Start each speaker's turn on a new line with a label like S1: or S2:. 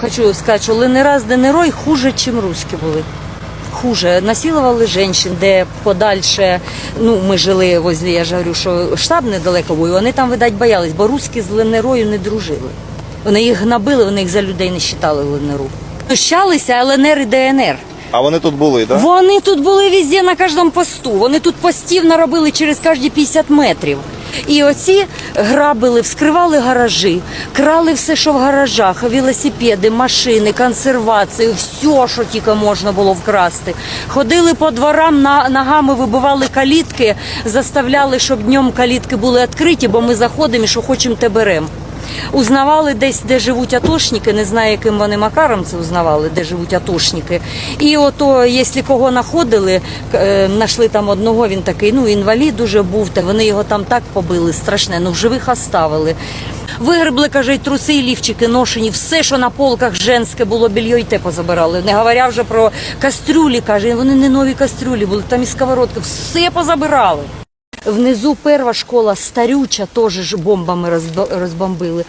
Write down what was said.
S1: Хочу сказати, що з ДНР хуже, ніж русські були. Хуже. Насилували жінок, де подальше, ну, ми жили возле, я ж говорю, що штаб недалеко був, і вони там, видать, боялись, бо русські з ЛНРою не дружили. Вони їх гнобили, вони їх за людей не вважали ЛНРу. Знущалися ЛНР і ДНР.
S2: А вони тут були, так?
S1: Вони тут були везде на кожному посту. Вони тут постів наробили через кожні 50 метрів. І оці грабили, вскривали гаражі, крали все, що в гаражах, велосипеди, машини, консервацію, все, що тільки можна було вкрасти. Ходили по дворам, ногами вибивали калітки, заставляли, щоб днем калітки були відкриті, бо ми заходимо і що хочемо, те беремо. Узнавали десь, де живуть атошники, не знаю, яким вони макаром це узнавали, де живуть атошники. І ото, якщо кого знаходили, е, знайшли там одного, він такий, ну, інвалід уже був, та вони його там так побили, страшне, ну в живих оставили. Вигребли, каже, й труси, і лівчики ношені, все, що на полках женське було, більйо й те позабирали. Не говоря вже про кастрюлі, каже, вони не нові кастрюлі були, там і сковородки, все позабирали. Внизу перша школа старюча, теж бомбами розб- розбомбили.